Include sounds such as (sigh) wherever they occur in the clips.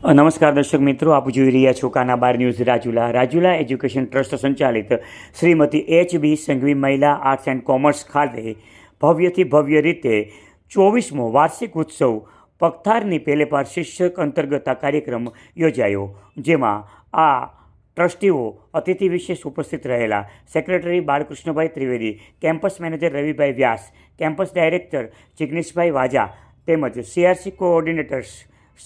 નમસ્કાર દર્શક મિત્રો, આપ જોઈ રહ્યા છો Kana Bar news Rajula. Rajula education trust સંચાલિત શ્રીમતી એચ બી સંઘવી મહિલા આર્ટ્સ એન્ડ કોમર્સ ખાતે ભવ્યથી ભવ્ય રીતે ચોવીસમો વાર્ષિક ઉત્સવ પગથારની પેલે પાર શિક્ષક અંતર્ગત આ કાર્યક્રમ યોજાયો, જેમાં આ ટ્રસ્ટીઓ અતિથિ વિશેષ ઉપસ્થિત રહેલા secretary Balkrishnabhai Trivedi, campus manager Ravibhai Vyas, campus director Jigneshbhai Vaja તેમજ સીઆરસી કોઓર્ડિનેટર્સ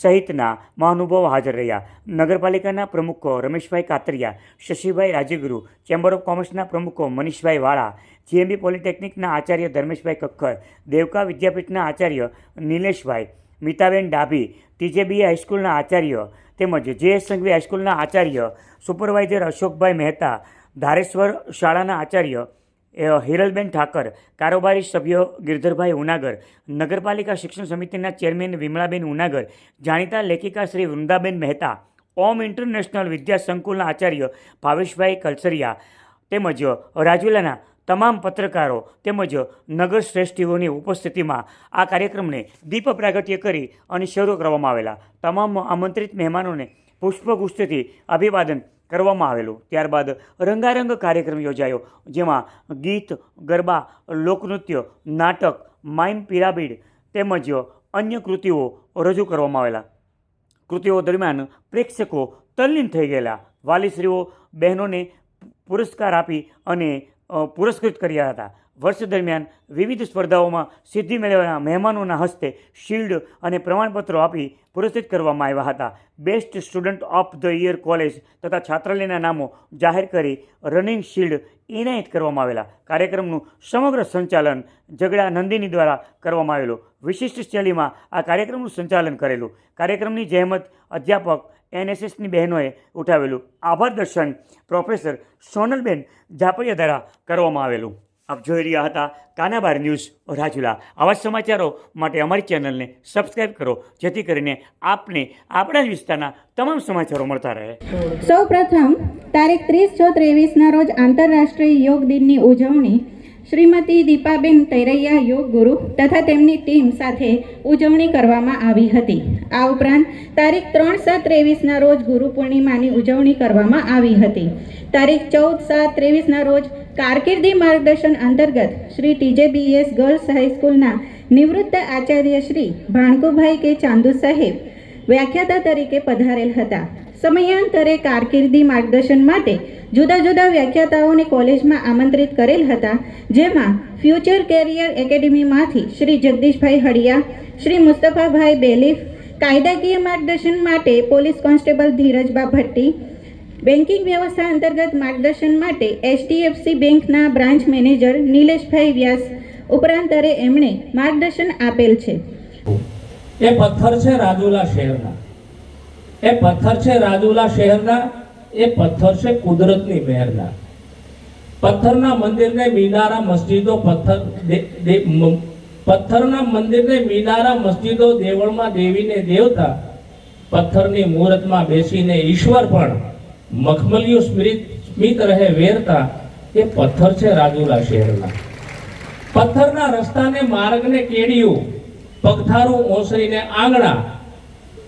સહિતના મહાનુભાવો હાજર રહ્યા. નગરપાલિકાના પ્રમુખો રમેશભાઈ કાતરિયા, શશીભાઈ રાજ્યગુરુ ચેમ્બર ઓફ કોમર્સના પ્રમુખો મનીષભાઈ વાળા, જીએમબી પોલિટેકનિકના આચાર્ય ધર્મેશભાઈ કક્કર, દેવકા વિદ્યાપીઠના આચાર્ય નિલેશભાઈ, મીતાબેન ડાભી, ટીજેબી હાઈસ્કૂલના આચાર્ય તેમજ જેએસ સંઘવી હાઈસ્કૂલના આચાર્ય સુપરવાઇઝર અશોકભાઈ મહેતા, ધારેશ્વર શાળાના આચાર્ય હિરલબેન ઠાકર, કારોબારી સભ્યો ગિરધરભાઈ ઉનાગર, નગરપાલિકા શિક્ષણ સમિતિના ચેરમેન વિમળાબેન ઉનાગર, જાણીતા લેખિકા શ્રી વૃંદાબેન મહેતા, ઓમ ઇન્ટરનેશનલ વિદ્યા સંકુલના આચાર્ય ભાવેશભાઈ કલસરિયા તેમજ રાજુલાના તમામ પત્રકારો તેમજ નગર શ્રેષ્ઠીઓની ઉપસ્થિતિમાં આ કાર્યક્રમને દીપ પ્રાગટ્ય કરી અને શરૂ કરવામાં આવેલા. તમામ આમંત્રિત મહેમાનોને પુષ્પગુચ્છથી અભિવાદન કરવામાં આવેલું. ત્યારબાદ રંગારંગ કાર્યક્રમ યોજાયો, જેમાં ગીત, ગરબા, લોકનૃત્ય, નાટક માઇમ પિરામિડ તેમજ અન્ય કૃતિઓ રજૂ કરવામાં આવેલા. કૃતિઓ દરમિયાન પ્રેક્ષકો તલ્લીન થઈ ગયેલા. વાલીશ્રીઓ બહેનોને પુરસ્કાર આપી અને પુરસ્કૃત કર્યા હતા. વર્ષ દરમિયાન વિવિધ સ્પર્ધાઓમાં સિદ્ધિ મેળવવાના મહેમાનોના હસ્તે શિલ્ડ અને પ્રમાણપત્રો આપી પુરસ્કૃત કરવામાં આવ્યા હતા. Best student of the year college તથા છાત્રાલયના નામો જાહેર કરી રનિંગ શિલ્ડ એનાયત કરવામાં આવેલા. કાર્યક્રમનું સમગ્ર સંચાલન ઝઘડા નંદિની દ્વારા કરવામાં આવેલું. વિશિષ્ટ શૈલીમાં આ કાર્યક્રમનું સંચાલન કરેલું. કાર્યક્રમની જહેમત અધ્યાપક એનએસએસની બહેનોએ ઉઠાવેલું. આભાર દર્શન પ્રોફેસર સોનલબેન ઝાપડિયા દ્વારા કરવામાં આવેલું. આપ જોઈ રહ્યા હતા કાનાબાર ન્યૂઝ રાજુલા. આવા સમાચારો માટે અમારી ચેનલને સબસ્ક્રાઈબ કરો, જેથી કરીને આપને આપણા વિસ્તારના તમામ સમાચારો મળતા રહે. સૌ પ્રથમ તારીખ ત્રીસ છ ત્રેવીસના રોજ આંતરરાષ્ટ્રીય યોગ દિનની ઉજવણી શ્રીમતી દીપાબેન તૈરૈયા યોગ ગુરુ તથા તેમની ટીમ સાથે ઉજવણી કરવામાં આવી હતી. આ ઉપરાંત તારીખ ત્રણ સાત ત્રેવીસના રોજ ગુરુ પૂર્ણિમાની ઉજવણી કરવામાં આવી હતી. તારીખ ચૌદ સાત ત્રેવીસના રોજ કારકિર્દી માર્ગદર્શન અંતર્ગત શ્રી ટીજેબીએસ ગર્લ્સ હાઈસ્કૂલના નિવૃત્ત આચાર્ય શ્રી ભાણકુભાઈ કે ચાંદુ સાહેબ વ્યાખ્યાતા તરીકે પધારેલ હતા. સમયાંતરે કારકિર્દી માર્ગદર્શન માટે જુદા જુદા વ્યાખ્યાતાઓને કોલેજમાં આમંત્રિત કરેલ હતા, જેમાં ફ્યુચર કેરિયર એકેડેમીમાંથી શ્રી જગદીશભાઈ હળિયા, શ્રી મુસ્તફાભાઈ બેલીફ, કાયદાકીય માર્ગદર્શન માટે police constable Dhirajba Bhatti, banking વ્યવસ્થા અંતર્ગત માર્ગદર્શન માટે એચડીએફસી બેંકના બ્રાન્ચ મેનેજર નિલેશભાઈ વ્યાસ ઉપરાંતરે એમણે માર્ગદર્શન આપેલ છે. એ પથ્થર છે રાજુલા શહેરના. એ પથ્થર છે રાજુલા શહેરના, એ પથ્થર છે કુદરતની મહેરના. પથ્થરના મંદિરને મિનારા મસ્જિદો પથ્થર પથ્થરના મંદિરને મિનારા મસ્જિદો દેવળમાં દેવીને દેવતા, પથ્થરની મૂર્તમાં બેસીને ઈશ્વર પણ મખમલિયું સ્મિત સ્મિત રહે વેરતા, એ પથ્થર છે રાજુલા શહેરના. પથ્થરના રસ્તાને માર્ગને કેડિયું પગથારું ઓસરીને આંગણા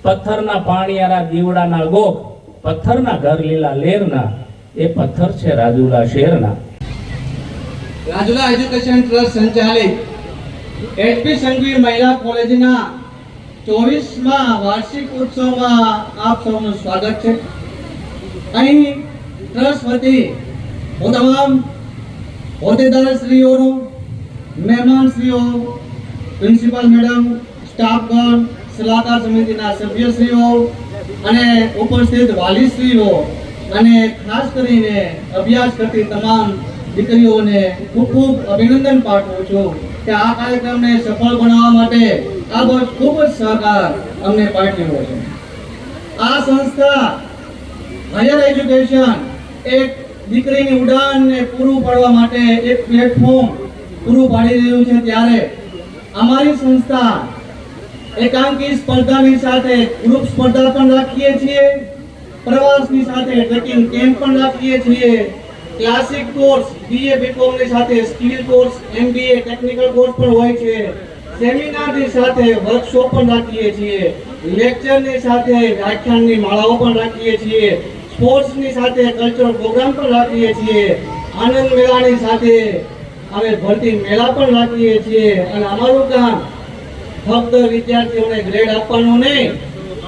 પથ્થરના પાણીયારા દીવડાના ગોખ પથ્થરના ઘર લીલા લેરના, એ પથ્થર છે રાજુલા શહેરના રાજુલા એજ્યુકેશન ટ્રસ્ટ સંચાલિત એચપી સંઘવી મહિલા કોલેજના ચોવીસમાં વાર્ષિક ઉત્સવમાં આપ સૌનું સ્વાગત છે. અહીં ટ્રસ્ટ વતી હું તમામ મહેમાન મહેમાનશ્રીઓ પ્રિન્સિપાલ મેડમ સ્ટાફગણ સલાહકાર સમિતિના સભ્યશ્રીઓ અને ઉપસ્થિત વાલીશ્રીઓ અને ખાસ કરીને અભ્યાસ કરતી તમામ દીકરીઓને ખૂબ ખૂબ અભિનંદન પાઠવું છું કે આ કાર્યક્રમને સફળ બનાવવા માટે આ વર્ષ ખૂબ જ સહકાર અમને પાઠવ્યો છે. આ સંસ્થા હાયર એજ્યુકેશન એક દીકરીની ઉડાનને પૂરું પાડવા માટે એક પ્લેટફોર્મ પૂરું પાડી રહ્યું છે ત્યારે અમારી સંસ્થા એકાંકી સ્પર્ધાની સાથે ગ્રુપ સ્પર્ધા પણ રાખીએ છીએ. પ્રવાસની સાથે ટ્રેકિંગ કેમ્પ પણ રાખીએ છીએ. ક્લાસિક કોર્સ બીએ બીકોમની સાથે skill course MBA technical course પણ હોય છે. સેમિનારની સાથે વર્કશોપ પણ રાખીએ છીએ. લેક્ચરની સાથે વ્યાખ્યાનની માળાઓ પણ રાખીએ છીએ. સ્પોર્ટ્સની સાથે કલ્ચરલ પ્રોગ્રામ પણ રાખીએ છીએ. આનંદ મેળાની સાથે અમે ભરતી મેળા પણ રાખીએ છીએ. અને અમારું કામ ફક્ત વિદ્યાર્થીઓને ગ્રેડ આપવાનું નહીં,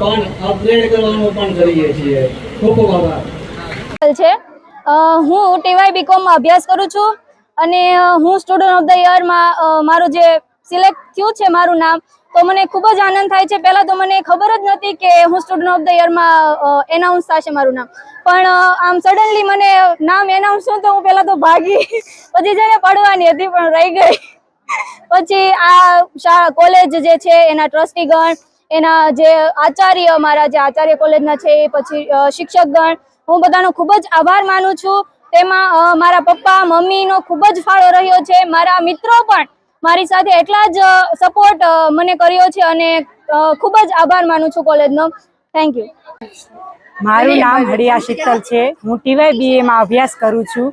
પણ અપગ્રેડ કરવાનું પણ કરીએ છીએ. ખૂબ ખૂબ આભાર. છે. હું ટીવાય બીકોમમાં અભ્યાસ કરું છું અને હું સ્ટુડન્ટ ઓફ ધ યરમાં મારું જે સિલેક્ટ થયું છે મારું નામ, તો મને ખૂબ જ આનંદ થાય છે. પહેલાં તો મને ખબર જ નથી કે હું સ્ટુડન્ટ ઓફ ધ યરમાં એનાઉન્સ થશે મારું નામ. પણ આમ સડનલી મને નામ એનાઉન્સ થયું તો હું પહેલાં તો ભાગી. (laughs) પછી છે ને પડવાની હતી પણ રહી ગઈ. પછી આ શાળા કોલેજ જે છે એના ટ્રસ્ટીગણ એના જે આચાર્ય મારા જે આચાર્ય કોલેજના છે એ પછી શિક્ષકગણ હું બધાનો ખૂબ જ આભાર માનું છું. તેમાં મારા પપ્પા મમ્મીનો ખૂબ જ ફાળો રહ્યો છે. મારા મિત્રો પણ મારી સાથે એટલા જ સપોર્ટ મને કર્યો છે અને ખૂબ જ આભાર માનું છું કોલેજનો. થેન્ક યુ મારું નામ હરિયા શીતલ છે. હું ટીવાય બીએમાં અભ્યાસ કરું છું.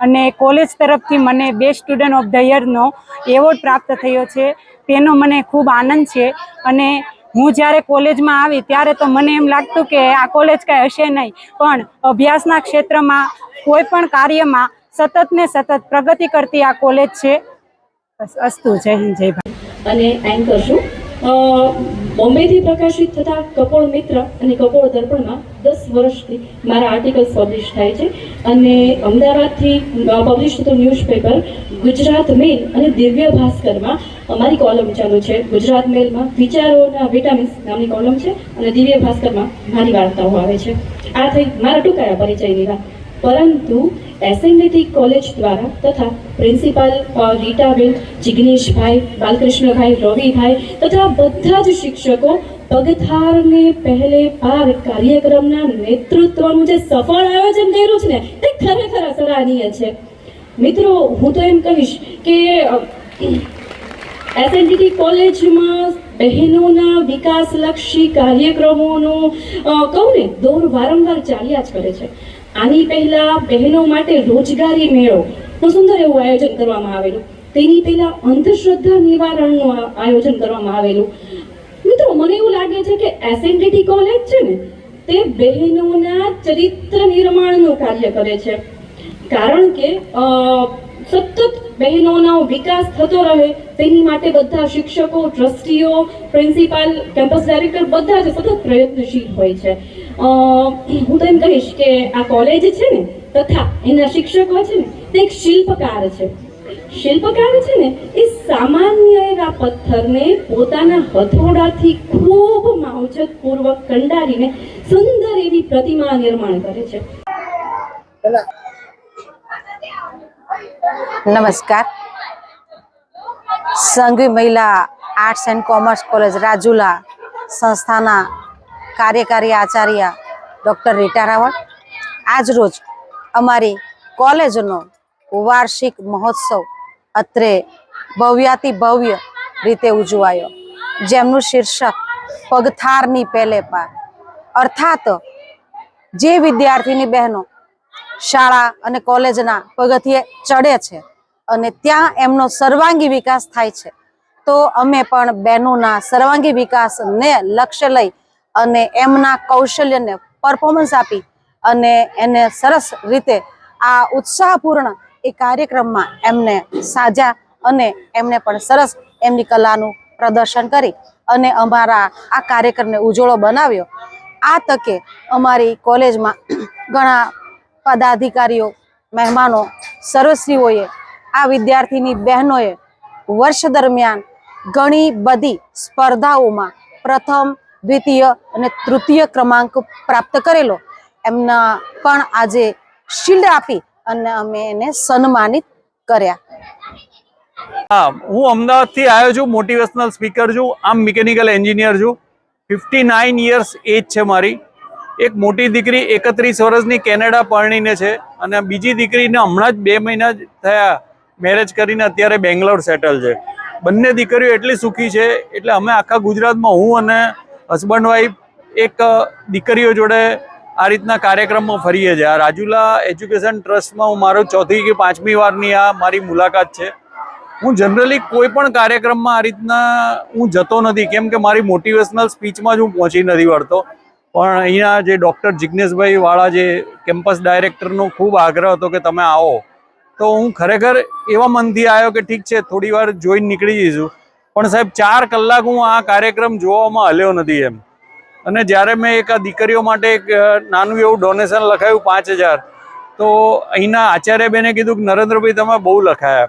અને કોલેજ તરફથી મને બેસ્ટ સ્ટુડન્ટ ઓફ ધ યરનો એવોર્ડ પ્રાપ્ત થયો છે. તેનો મને ખૂબ આનંદ છે અને હું જ્યારે કોલેજમાં આવી ત્યારે તો મને એમ લાગતું કે આ કોલેજ કાંઈ હશે નહીં. પણ અભ્યાસના ક્ષેત્રમાં કોઈ પણ કાર્યમાં સતત ને સતત પ્રગતિ કરતી આ કોલેજ છે. અસ્તુ જય હિન્દ જય ભારત. અને એમ અ, બોમ્બેથી પ્રકાશિત થતા કપોળ મિત્ર અને કપોળ દર્પણમાં દસ વર્ષથી મારા આર્ટિકલ્સ પબ્લિશ થાય છે. અને અમદાવાદથી પબ્લિશ થતું ન્યૂઝપેપર ગુજરાત મેલ અને દિવ્ય ભાસ્કરમાં અમારી કોલમ ચાલુ છે. ગુજરાત મેલમાં વિચારોના વિટામિન્સ નામની કોલમ છે અને દિવ્ય ભાસ્કરમાં મારી વાર્તાઓ આવે છે. આ થઈ મારા ટૂંકાયા પરિચયની વાત. પરંતુ એસએનડીટી કોલેજ દ્વારા તથા પ્રિન્સિપાલ રીટાબેન, જિગ્નેશભાઈ, બાલકૃષ્ણભાઈ, રવિભાઈ તથા બધા જ શિક્ષકો પગથારને પહેલે પાર કાર્યક્રમના નેતૃત્વનું જે સફળ આયોજન કર્યું છે ને, તે ખરેખર સરાહનીય છે. મિત્રો, હું તો એમ કહીશ કે એસએનડીટી કોલેજમાં બહેનોના વિકાસલક્ષી કાર્યક્રમોનો કહું ને, દોર વારંવાર ચાલ્યા જ કરે છે. આની પહેલા બહેનો માટે રોજગારી મેળો. નું સુંદર એવું આયોજન કરવામાં આવેલું. તેની પહેલા અંધશ્રદ્ધા નિવારણનું આયોજન કરવામાં આવેલું. મિત્રો, મને એવું લાગે છે કે એસએનડીટી કોલેજ છે ને, તે બહેનોના ચરિત્ર નિર્માણનું કાર્ય કરે છે. કારણ કે સતત બહેનોનો વિકાસ થતો રહે, તેની માટે બધા શિક્ષકો, ટ્રસ્ટીઓ, પ્રિન્સિપાલ, કેમ્પસ ડાયરેક્ટર બધા જ સતત પ્રયત્નશીલ હોય છે. હું તો એમ કહીશ કે આ કોલેજ છે ને, તથા એના શિક્ષકો છે ને, તે એક શિલ્પકાર છે. શિલ્પકાર છે ને, એ સામાન્ય એવા પથ્થરને પોતાના હથોડાથી ખૂબ માવજતપૂર્વક કંડારીને સુંદર એવી પ્રતિમા નિર્માણ કરે છે. નમસ્કાર. Sanghvi Mahila arts and commerce college Rajula સંસ્થાના કાર્યકારી આચાર્ય ડૉક્ટર રીટા રાવળ. આજરોજ અમારી કોલેજનો વાર્ષિક મહોત્સવ અત્રે ભવ્યાતિ ભવ્ય રીતે ઉજવાયો. જેમનું શીર્ષક પગથારની પહેલે પાર. અર્થાત જે વિદ્યાર્થીની બહેનો શાળા અને કોલેજના પગથિયે ચડે છે અને ત્યાં એમનો સર્વાંગી વિકાસ થાય છે, તો અમે પણ બહેનોના સર્વાંગી વિકાસને લક્ષ્ય લઈ અને એમના કૌશલ્યને પરફોર્મન્સ આપી અને એને સરસ રીતે આ ઉત્સાહપૂર્ણ એ કાર્યક્રમમાં એમને સાજા અને એમને પણ સરસ એમની કલાનું પ્રદર્શન કરી અને અમારા આ કાર્યક્રમને ઉજળો બનાવ્યો. આ તકે અમારી કોલેજમાં ઘણા પદાધિકારીઓ, મહેમાનો, સર્વશ્રીઓએ, આ વિદ્યાર્થીની બહેનોએ વર્ષ દરમિયાન ઘણી બધી સ્પર્ધાઓમાં પ્રથમ દ્વિતીય અને તૃતીય ક્રમાંક પ્રાપ્ત કરેલો. એમના પણ આજે શિલ્ડ આપી અને અમે એને સન્માનિત કર્યા. હા, હું અમદાવાદથી આવ્યો છું મોટિવેશનલ સ્પીકર છું, આમ મિકેનિકલ એન્જિનિયર છું. ફિફ્ટી નાઇન યર્સ એજ છે મારી. એક મોટી દીકરી, એકત્રીસ વર્ષની કેનેડા પરણીને છે અને બીજી દીકરીને હમણાં જ બે મહિના જ થયા મેરેજ કરીને અત્યારે બેંગ્લોર સેટલ છે. બંને દીકરીઓ એટલી સુખી છે, એટલે અમે આખા ગુજરાતમાં હું અને હસબન્ડ વાઈફ એક દીકરીઓ જોડે આ રીતના કાર્યક્રમમાં ફરીએ છીએ. આ રાજુલા એજ્યુકેશન ટ્રસ્ટમાં હું મારો ચોથી કે પાંચમી વારની આ મારી મુલાકાત છે. હું જનરલી કોઈ પણ કાર્યક્રમમાં આ રીતના હું જતો નથી. કેમ કે મારી મોટિવેશનલ સ્પીચમાં જ હું પહોંચી નથી વળતો. પણ અહીંયા જે ડૉક્ટર જિજ્ઞેશભાઈ વાળા જે કેમ્પસ ડાયરેક્ટરનો ખૂબ આગ્રહ હતો કે તમે આવો. તો હું ખરેખર એવા મનથી આવ્યો કે ઠીક છે થોડી વાર જોઈને નીકળી જઈશું. પણ સાહેબ, ચાર કલાક હું આ કાર્યક્રમ જોવામાં હલ્યો નથી એમ. અને જ્યારે મેં એક આ દીકરીઓ માટે એક નાનું એવું ડોનેશન લખાયું પાંચ હજાર, તો અહીંના આચાર્યબેને કીધું કે, નરેન્દ્રભાઈ, તમે બહુ લખાયા.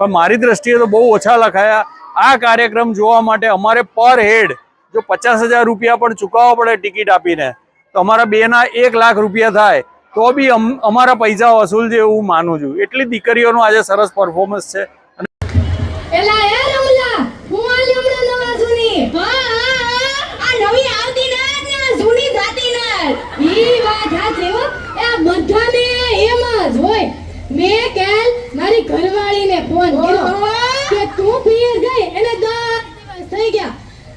પણ મારી દ્રષ્ટિએ તો બહુ ઓછા લખાયા. આ કાર્યક્રમ જોવા માટે અમારે પર હેડ જો પચાસ હજાર રૂપિયા પણ ચૂકવવા પડે ટિકિટ આપીને, તો અમારા બેના એક લાખ રૂપિયા થાય, તો બી અમ- અમારા પૈસા વસૂલ છે એવું માનું છું. એટલી દીકરીઓનું આજે સરસ પરફોર્મન્સ છે એલા એ રમલા હું આલી હમણાં નવા જૂની હા હા હા આ નવી આવતી ના ને આ જૂની જાતી ના ઈ વાત સાચી હો એ આ બધાને એમ જ હોય. મેં કાલ મારી ઘરવાળીને ફોન કર્યો કે તું પિયર ગઈ એને દસ દિવસ થઈ ગયા.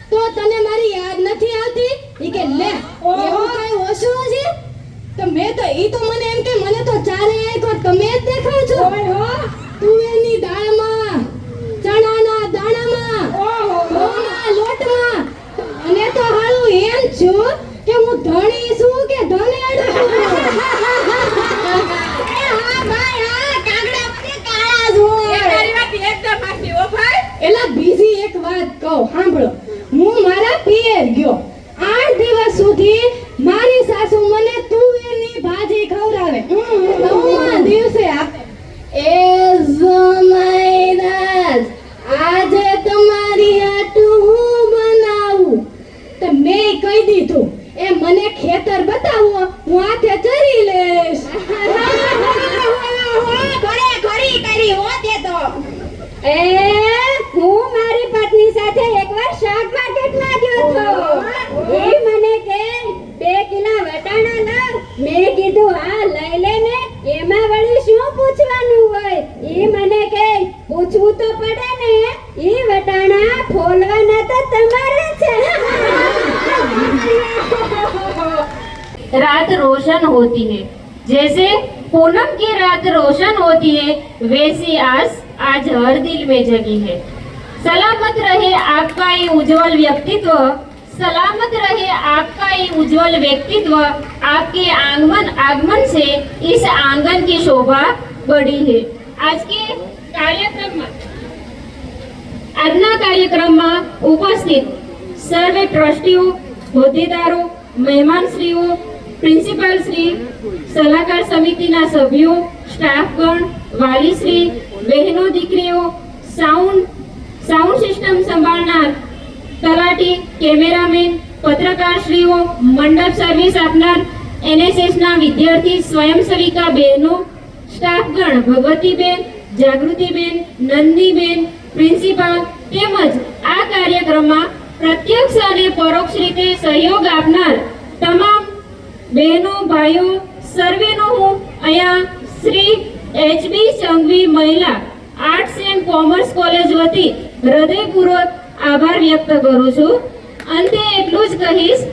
તો તને મારી યાદ નથી આવતી? ઈ કે લે એવું કઈ ઓછું છે? તો મેં તો ઈ તો મને होती है जैसे पूनम की रात रोशन होती है वैसी आस आज हर दिल में जगी है सलामत रहे आपका ये उज्जवल व्यक्तित्व सलामत रहे आपका ये उज्जवल व्यक्तित्व आपके आगमन आगमन से इस आंगन की शोभा बढ़ी है आज के कार्यक्रम में આજના કાર્યક્રમમાં ઉપસ્થિત સર્વે ટ્રસ્ટીઓ હોદ્દેદારો મહેમાનશ્રીઓ પ્રિન્સિપાલ શ્રી, સલાહકાર સમિતિના સભ્યો, સ્ટાફગણ, વાલીશ્રી, બહેનો, દીકરીઓ, સાઉન્ડ સાઉન્ડ સિસ્ટમ સંભાળનાર, તલાટી, કેમેરામેન, પત્રકારશ્રીઓ, મંડપ સર્વિસ આપનાર, એનએસએસના વિદ્યાર્થી, સ્વયંસેવિકા બહેનો, સ્ટાફગણ, ભગવતીબેન, જાગૃતિબેન, નંદીબેન, પ્રિન્સિપાલ તેમજ આ કાર્યક્રમમાં પ્રત્યક્ષ અને પરોક્ષ રીતે સહયોગ આપનાર તમામ બહેનો ભાઈઓ સર્વેનો હું અહીંયા શ્રી એચબી સંઘવી મહિલા આર્ટ્સ એન્ડ કોમર્સ કોલેજ વતી હૃદયપૂર્વક આભાર વ્યક્ત કરું છું અંતે એટલું જ કહીશ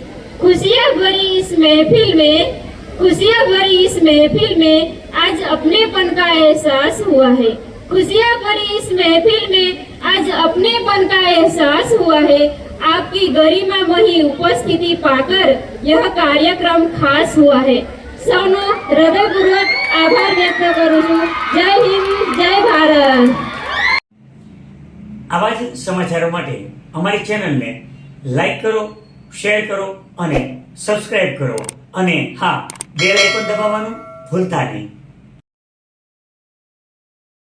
खुशियाँ भरी इस महफिल में खुशियाँ भरी इस महफिल में आज अपनेपन का एहसास हुआ है खुशियाँ भरी इस महफिल में आज अपनेपन का एहसास हुआ है आपकी गरिमा मही उपस्थिति पाकर यह कार्यक्रम खास हुआ है સૌનો હૃદયપૂર્વક આભાર વ્યક્ત કરું છું જય હિન્દ જય ભારત આવા જ સમાચારો માટે અમારી ચેનલને લાઈક કરો શેર કરો અને સબસ્ક્રાઇબ કરો અને હા બેલ આઇકોન દબાવવાનું ભૂલતા નહીં